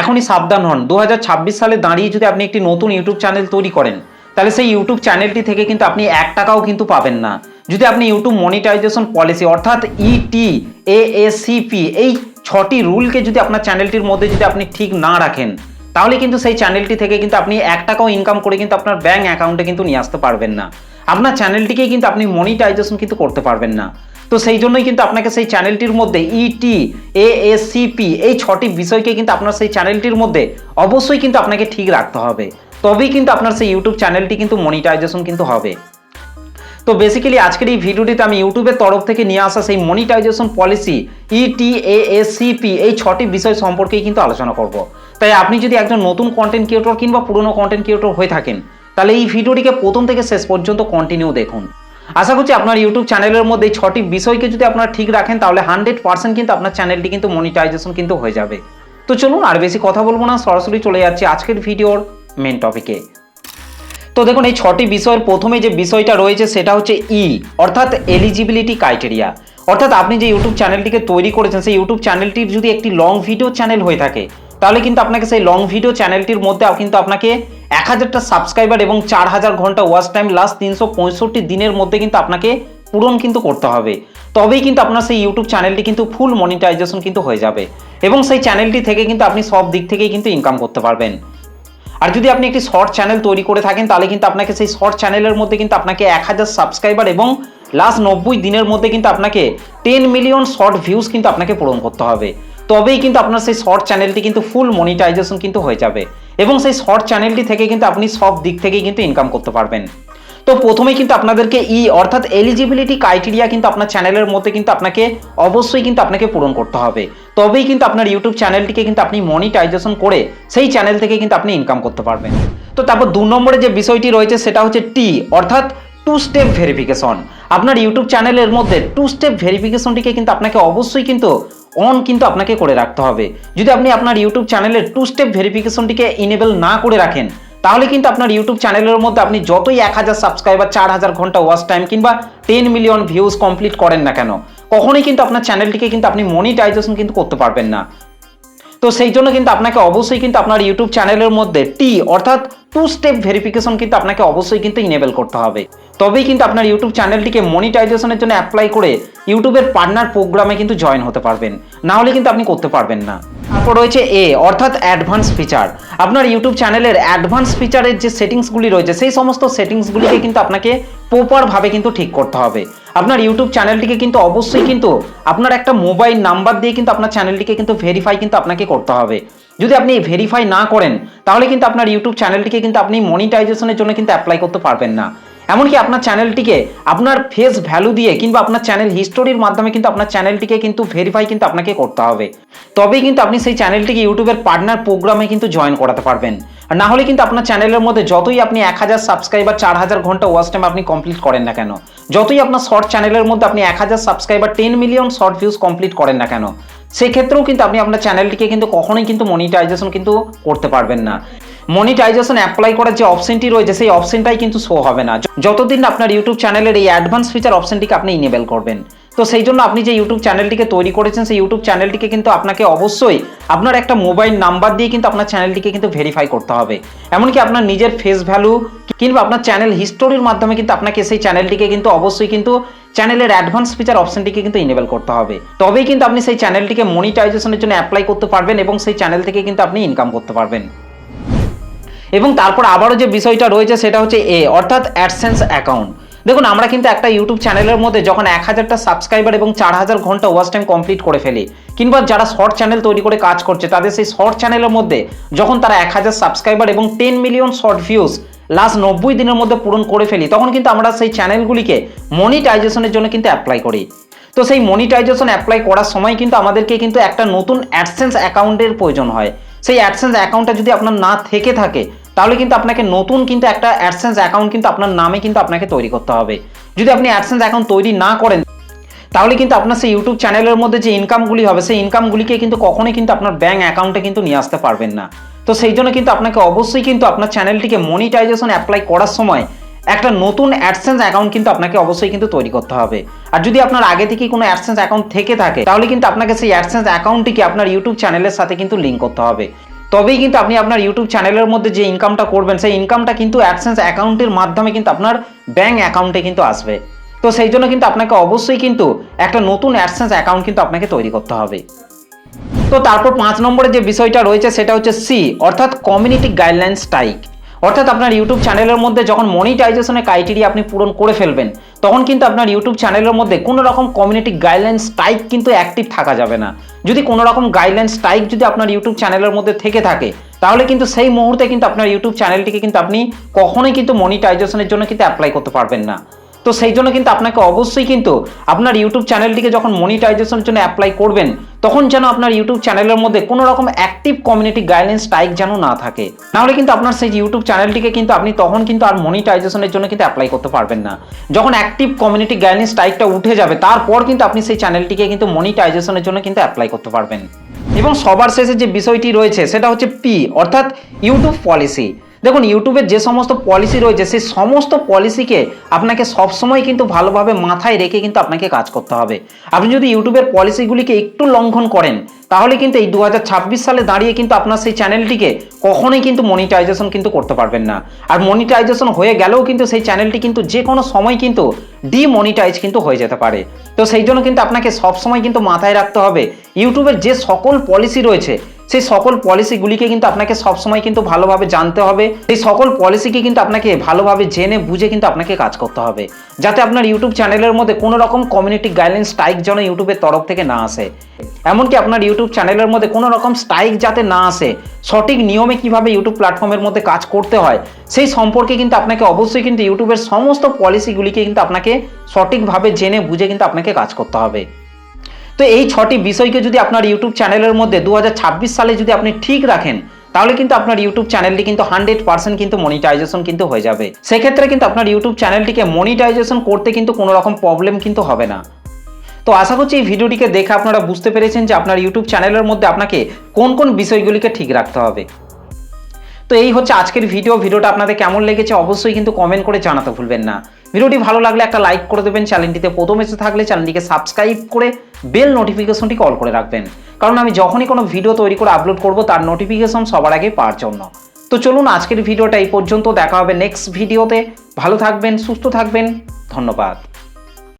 এখনই সাবধান হন। দু হাজার ছাব্বিশ সালে দাঁড়িয়ে যদি আপনি একটি নতুন ইউটিউব চ্যানেল তৈরি করেন, তাহলে সেই ইউটিউব চ্যানেলটি থেকে কিন্তু আপনি এক টাকাও কিন্তু পাবেন না। যদি আপনি ইউটিউব মনিটাইজেশন পলিসি অর্থাৎ ইটি এএসিপি এই ছটি রুলকে যদি আপনার চ্যানেলটির মধ্যে যদি আপনি ঠিক না রাখেন, তাহলে কিন্তু সেই চ্যানেলটি থেকে কিন্তু আপনি এক টাকাও ইনকাম করে কিন্তু আপনার ব্যাঙ্ক অ্যাকাউন্টে কিন্তু নিয়ে আসতে পারবেন না। আপনার চ্যানেলটিকে কিন্তু আপনি মনিটাইজেশন কিন্তু করতে পারবেন না। তো সেই জন্যই কিন্তু আপনাকে সেই চ্যানেলটির মধ্যে ইটি এএসিপি এই ছটি বিষয়কে কিন্তু আপনার সেই চ্যানেলটির মধ্যে অবশ্যই কিন্তু আপনাকে ঠিক রাখতে হবে। তবেই কিন্তু আপনার সেই ইউটিউব চ্যানেলটি কিন্তু মনিটাইজেশন কিন্তু হবে। তো বেসিক্যালি আজকের এই ভিডিওটিতে আমি ইউটিউবের তরফ থেকে নিয়ে আসা সেই মনিটাইজেশন পলিসি E ইটিএএসিপি এই ছটি বিষয় সম্পর্কেই কিন্তু আলোচনা করব। তাই আপনি যদি একজন নতুন কন্টেন্ট ক্রিয়েটর কিংবা পুরনো কন্টেন্ট ক্রিয়েটর হয়ে থাকেন, তাহলে এই ভিডিওটিকে প্রথম থেকে শেষ পর্যন্ত কন্টিনিউ দেখুন। আশা করছি আপনার ইউটিউব চ্যানেলের মধ্যে এই ছটি বিষয়কে যদি আপনারা ঠিক রাখেন, তাহলে হান্ড্রেড পার্সেন্ট কিন্তু আপনার চ্যানেলটি কিন্তু মনিটাইজেশন কিন্তু হয়ে যাবে। তো চলুন আর বেশি কথা বলব না, সরাসরি চলে যাচ্ছি আজকের ভিডিওর মেন টপিকে তো দেখুন, এই ছটি বিষয়ের প্রথমে যে বিষয়টা রয়েছে, সেটা হচ্ছে ই অর্থাৎ এলিজিবিলিটি ক্রাইটেরিয়া অর্থাৎ আপনি যে ইউটিউব চ্যানেলটিকে তৈরি করেছেন, সেই ইউটিউব চ্যানেলটির যদি একটি লং ভিডিও চ্যানেল হয়ে থাকে তাহলে কিন্তু আপনাকে সেই লং ভিডিও চ্যানেলটির মধ্যে কিন্তু আপনাকে এক হাজারটা সাবস্ক্রাইবার এবং চার হাজার ঘণ্টা ওয়াচ টাইম লাস্ট তিনশো পঁয়ষট্টি দিনের মধ্যে কিন্তু আপনাকে পূরণ কিন্তু করতে হবে। তবেই কিন্তু আপনার সেই ইউটিউব চ্যানেলটি কিন্তু ফুল মনিটাইজেশন কিন্তু হয়ে যাবে এবং সেই চ্যানেলটি থেকে কিন্তু আপনি সব দিক থেকেই কিন্তু ইনকাম করতে পারবেন। আর যদি আপনি একটি শর্ট চ্যানেল তৈরি করে থাকেন, তাহলে কিন্তু আপনাকে সেই শর্ট চ্যানেলের মধ্যে কিন্তু আপনাকে এক হাজার সাবস্ক্রাইবার এবং লাস্ট নব্বই দিনের মধ্যে কিন্তু আপনাকে টেন মিলিয়ন শর্ট ভিউজ কিন্তু আপনাকে পূরণ করতে হবে। তবেই কিন্তু আপনার সেই শর্ট চ্যানেলটি কিন্তু ফুল মনিটাইজেশন কিন্তু হয়ে যাবে। এবং সেই শর্ট চ্যানেলটি থেকে কিন্তু আপনি সব দিক থেকেই কিন্তু ইনকাম করতে পারবেন। তো প্রথমেই কিন্তু আপনাদেরকে ই অর্থাৎ এলিজিবিলিটি ক্রাইটেরিয়া কিন্তু আপনার চ্যানেলের মধ্যে কিন্তু আপনাকে অবশ্যই কিন্তু আপনাকে পূরণ করতে হবে। তবেই কিন্তু আপনার ইউটিউব চ্যানেলটিকে কিন্তু আপনি মনিটাইজেশন করে সেই চ্যানেল থেকে কিন্তু আপনি ইনকাম করতে পারবেন। তো তারপর দু নম্বরে যে বিষয়টি রয়েছে সেটা হচ্ছে টি অর্থাৎ টু স্টেপ ভেরিফিকেশন আপনার ইউটিউব চ্যানেলের মধ্যে টু স্টেপ ভেরিফিকেশনটিকে কিন্তু আপনাকে অবশ্যই কিন্তু অন কিন্তু আপনাকে করে রাখতে হবে। যদি আপনি আপনার ইউটিউব চ্যানেলের টু স্টেপ ভেরিফিকেশনটিকে ইনেবল না করে রাখেন, তাহলে কিন্তু আপনার ইউটিউব চ্যানেলের মধ্যে আপনি যতই এক হাজার সাবস্ক্রাইবার চার হাজার ঘণ্টা ওয়াচ টাইম কিংবা টেন মিলিয়ন ভিউজ কমপ্লিট করেন না কেন, কখনোই কিন্তু আপনার চ্যানেলটিকে কিন্তু আপনি মনিটাইজেশন কিন্তু করতে পারবেন না। তো সেই জন্য কিন্তু আপনাকে অবশ্যই কিন্তু আপনার ইউটিউব চ্যানেলের মধ্যে টি অর্থাৎ টু স্টেপ ভেরিফিকেশন কিন্তু আপনাকে অবশ্যই কিন্তু ইনেবল করতে হবে। তবেই কিন্তু আপনার ইউটিউব চ্যানেলটিকে মনিটাইজেশনের জন্য অ্যাপ্লাই করে ইউটিউবের পার্টনার প্রোগ্রামে কিন্তু জয়েন হতে পারবেন। না হলে কিন্তু আপনি করতে পারবেন না। তারপর রয়েছে এ অর্থাৎ অ্যাডভান্স ফিচার আপনার ইউটিউব চ্যানেলের অ্যাডভান্স ফিচারের যে সেটিংসগুলি রয়েছে, সেই সমস্ত সেটিংসগুলিকে কিন্তু আপনাকে প্রপারভাবে কিন্তু ঠিক করতে হবে। আপনার ইউটিউব চ্যানেলটিকে কিন্তু অবশ্যই কিন্তু আপনার একটা মোবাইল নাম্বার দিয়ে কিন্তু আপনার চ্যানেলটিকে কিন্তু ভেরিফাই কিন্তু আপনাকে করতে হবে। যদি আপনি ভেরিফাই না করেন, তাহলে কিন্তু আপনার ইউটিউব চ্যানেলটিকে কিন্তু আপনি মনিটাইজেশনের জন্য কিন্তু অ্যাপ্লাই করতে পারবেন না। এমনকি আপনার চ্যানেলটিকে আপনার ফেস ভ্যালু দিয়ে কিংবা আপনার চ্যানেল হিস্টোরির মাধ্যমে কিন্তু আপনার চ্যানেলটিকে কিন্তু ভেরিফাই কিন্তু আপনাকে করতে হবে। তবেই কিন্তু আপনি সেই চ্যানেলটিকে ইউটিউবের পার্টনার প্রোগ্রামে কিন্তু জয়েন করাতে পারবেন। আর না হলে কিন্তু আপনার চ্যানেলের মধ্যে যতই আপনি এক হাজার সাবস্ক্রাইবার চার হাজার ঘণ্টা ওয়াচ টাইম আপনি কমপ্লিট করেন না কেন, যতই আপনার শর্ট চ্যানেলের মধ্যে আপনি এক হাজার subscriber ten million short views complete করেন না কেন, সেক্ষেত্রেও কিন্তু আপনি আপনার চ্যানেলটিকে কিন্তু কখনোই কিন্তু মনিটাইজেশন কিন্তু করতে পারবেন না। মনিটাইজেশন অ্যাপ্লাই করার যে অপশনটি রয়েছে, সেই অপশনটাই কিন্তু শো হবে না। যতদিন আপনার ইউটিউব চ্যানেলের এই অ্যাডভান্স ফিচার অপশনটিকে আপনি ইনেবল করবেন। তো সেই জন্য আপনি যে ইউটিউব চ্যানেলটিকে তৈরি করেছেন, সেই ইউটিউব চ্যানেলটিকে কিন্তু আপনাকে অবশ্যই আপনার একটা মোবাইল নাম্বার দিয়ে কিন্তু আপনার চ্যানেলটিকে কিন্তু ভেরিফাই করতে হবে। এমনকি আপনার নিজের ফেস ভ্যালু কিংবা আপনার চ্যানেল হিস্টোরির মাধ্যমে কিন্তু আপনাকে সেই চ্যানেলটিকে কিন্তু অবশ্যই কিন্তু চ্যানেলের অ্যাডভান্স ফিচার অপশনটিকে কিন্তু ইনেবল করতে হবে। তবেই কিন্তু আপনি সেই চ্যানেলটিকে মনিটাইজেশনের জন্য অ্যাপ্লাই করতে পারবেন এবং সেই চ্যানেল থেকে কিন্তু আপনি ইনকাম করতে পারবেন। এবং তারপর আবারও যে বিষয়টা রয়েছে সেটা হচ্ছে এ অর্থাৎ অ্যাডসেন্স অ্যাকাউন্ট দেখুন, আমরা কিন্তু একটা ইউটিউব চ্যানেলের মধ্যে যখন এক হাজারটা সাবস্ক্রাইবার এবং চার হাজার ঘণ্টা ওয়াচ টাইম কমপ্লিট করে ফেলি, কিংবা যারা শর্ট চ্যানেল তৈরি করে কাজ করছে, তাদের সেই শর্ট চ্যানেলের মধ্যে যখন তারা এক হাজার সাবস্ক্রাইবার এবং ten million short views last নব্বই দিনের মধ্যে পূরণ করে ফেলি, তখন কিন্তু আমরা সেই চ্যানেলগুলিকে মনিটাইজেশনের জন্য কিন্তু অ্যাপ্লাই করি। তো সেই মনিটাইজেশন অ্যাপ্লাই করার সময় কিন্তু আমাদেরকে কিন্তু একটা নতুন অ্যাডসেন্স অ্যাকাউন্টের প্রয়োজন হয়। সেই অ্যাডসেন্স অ্যাকাউন্টটা যদি আপনার না থেকে থাকে, তাহলে কিন্তু আপনাকে নতুন কিন্তু একটা অ্যাডসেন্স অ্যাকাউন্ট কিন্তু আপনার নামে কিন্তু আপনাকে তৈরি করতে হবে। যদি আপনি অ্যাডসেন্স অ্যাকাউন্ট তৈরি না করেন, তাহলে কিন্তু আপনার সেই ইউটিউব চ্যানেলের মধ্যে যে ইনকামগুলি হবে, সেই ইনকামগুলিকে কিন্তু কখনোই কিন্তু আপনার ব্যাঙ্ক অ্যাকাউন্টে কিন্তু নিয়ে আসতে পারবেন না। তো সেই জন্য কিন্তু আপনাকে অবশ্যই কিন্তু আপনার চ্যানেলটিকে মনিটাইজেশন অ্যাপ্লাই করার সময় একটা নতুন অ্যাডসেন্স অ্যাকাউন্ট কিন্তু আপনাকে অবশ্যই কিন্তু তৈরি করতে হবে। আর যদি আপনার আগে থেকে কোনো অ্যাডসেন্স অ্যাকাউন্ট থেকে থাকে, তাহলে কিন্তু আপনাকে সেই অ্যাডসেন্স অ্যাকাউন্টটিকে আপনার ইউটিউব চ্যানেলের সাথে কিন্তু লিঙ্ক করতে হবে। তবেই কিন্তু আপনি আপনার ইউটিউব চ্যানেলের মধ্যে যে ইনকামটা করবেন, সেই ইনকামটা কিন্তু অ্যাডসেন্স অ্যাকাউন্টের মাধ্যমে কিন্তু আপনার ব্যাঙ্ক অ্যাকাউন্টে কিন্তু আসবে। তো সেই জন্য কিন্তু আপনাকে অবশ্যই কিন্তু একটা নতুন অ্যাডসেন্স অ্যাকাউন্ট কিন্তু আপনাকে তৈরি করতে হবে। তো তারপর পাঁচ নম্বরে যে বিষয়টা রয়েছে, সেটা হচ্ছে সি অর্থাৎ কমিউনিটি গাইডলাইন স্ট্রাইক অর্থাৎ আপনার ইউটিউব চ্যানেলের মধ্যে যখন মনিটাইজেশনের ক্রাইটেরিয়া আপনি পূরণ করে ফেলবেন, তখন কিন্তু আপনার ইউটিউব চ্যানেলের মধ্যে কোনো রকম কমিউনিটি গাইডলাইন স্ট্রাইক কিন্তু অ্যাক্টিভ থাকা যাবে না। যদি কোনো রকম গাইডলাইন স্ট্রাইক যদি আপনার ইউটিউব চ্যানেলের মধ্যে থেকে থাকে, তাহলে কিন্তু সেই মুহূর্তে কিন্তু আপনার ইউটিউব চ্যানেলটিকে কিন্তু আপনি কখনোই কিন্তু মনিটাইজেশনের জন্য কিন্তু অ্যাপ্লাই করতে পারবেন না। তো সেই জন্য কিন্তু আপনাকে অবশ্যই কিন্তু আপনার ইউটিউব চ্যানেলটিকে যখন মনিটাইজেশনের জন্য অ্যাপ্লাই করবেন তখন যেন আপনার ইউটিউব চ্যানেলের মধ্যে কোনো রকম অ্যাক্টিভ কমিউনিটি গাইডলাইন স্ট্রাইক যেন না থাকে। নাহলে কিন্তু আপনার সেই ইউটিউব চ্যানেলটিকে কিন্তু আপনি তখন কিন্তু আর মনিটাইজেশনের জন্য কিন্তু অ্যাপ্লাই করতে পারবেন না। যখন অ্যাক্টিভ কমিউনিটি গাইডলাইন স্ট্রাইকটা উঠে যাবে, তারপর কিন্তু আপনি সেই চ্যানেলটিকে কিন্তু মনিটাইজেশনের জন্য কিন্তু অ্যাপ্লাই করতে পারবেন। এবং সবার শেষে যে বিষয়টি রয়েছে, সেটা হচ্ছে পি অর্থাৎ ইউটিউব পলিসি দেখুন ইউটিউবের যে সমস্ত পলিসি রয়েছে, সেই সমস্ত পলিসিকে আপনাকে সবসময় কিন্তু ভালোভাবে মাথায় রেখে কিন্তু আপনাকে কাজ করতে হবে। আপনি যদি ইউটিউবের পলিসিগুলিকে একটু লঙ্ঘন করেন, তাহলে কিন্তু এই দু হাজার ছাব্বিশ সালে দাঁড়িয়ে কিন্তু আপনার সেই চ্যানেলটিকে কখনোই কিন্তু মনিটাইজেশন কিন্তু করতে পারবেন না। আর মনিটাইজেশন হয়ে গেলেও কিন্তু সেই চ্যানেলটি কিন্তু যে কোনো সময় কিন্তু ডিমনিটাইজ কিন্তু হয়ে যেতে পারে। তো সেই জন্য কিন্তু আপনাকে সবসময় কিন্তু মাথায় রাখতে হবে ইউটিউবের যে সকল পলিসি রয়েছে সেই সকল পলিসিগুলিকে কিন্তু আপনাকে সবসময় কিন্তু ভালোভাবে জানতে হবে। সেই সকল পলিসিকে কিন্তু আপনাকে ভালোভাবে জেনে বুঝে কিন্তু আপনাকে কাজ করতে হবে। যাতে আপনার ইউটিউব চ্যানেলের মধ্যে কোনো রকম কমিউনিটি গাইডলাইন স্ট্রাইক যেন ইউটিউবের তরফ থেকে না আসে। এমনকি আপনার ইউটিউব চ্যানেলের মধ্যে কোনো রকম স্ট্রাইক যাতে না আসে, সঠিক নিয়মে কীভাবে ইউটিউব প্ল্যাটফর্মের মধ্যে কাজ করতে হয়, সেই সম্পর্কে কিন্তু আপনাকে অবশ্যই কিন্তু ইউটিউবের সমস্ত পলিসিগুলিকে কিন্তু আপনাকে সঠিকভাবে জেনে বুঝে কিন্তু আপনাকে কাজ করতে হবে। তো এই ছটি বিষয়কে যদি আপনার ইউটিউব চ্যানেলের মধ্যে দু হাজার ছাব্বিশ সালে যদি আপনি ঠিক রাখেন, তাহলে কিন্তু আপনার ইউটিউব চ্যানেলটি কিন্তু হান্ড্রেড পার্সেন্ট কিন্তু মনিটাইজেশন কিন্তু হয়ে যাবে। সেক্ষেত্রে কিন্তু আপনার ইউটিউব চ্যানেলটিকে মনিটাইজেশন করতে কিন্তু কোনো রকম প্রবলেম কিন্তু হবে না। তো আশা করছি এই ভিডিওটিকে দেখে আপনারা বুঝতে পেরেছেন যে আপনার ইউটিউব চ্যানেলের মধ্যে আপনাকে কোন কোন বিষয়গুলিকে ঠিক রাখতে হবে। তো এই হচ্ছে আজকের ভিডিও ভিডিওটা আপনাদের কেমন লেগেছে অবশ্যই কিন্তু কমেন্ট করে জানাতে ভুলবেন না। ভিডিওটি ভালো লাগলে একটা লাইক করে দেবেন চ্যানেলটিতে প্রথম এসে থাকলে চ্যানেলটিকে সাবস্ক্রাইব করে বেল নোটিফিকেশনটি কল করে রাখবেন। কারণ আমি যখনই কোনো ভিডিও তৈরি করে আপলোড করব, তার নোটিফিকেশন সবার আগে পাওয়ার জন্য। তো চলুন আজকের ভিডিওটা এই পর্যন্ত, দেখা হবে নেক্সট ভিডিওতে ভালো থাকবেন, সুস্থ থাকবেন, ধন্যবাদ।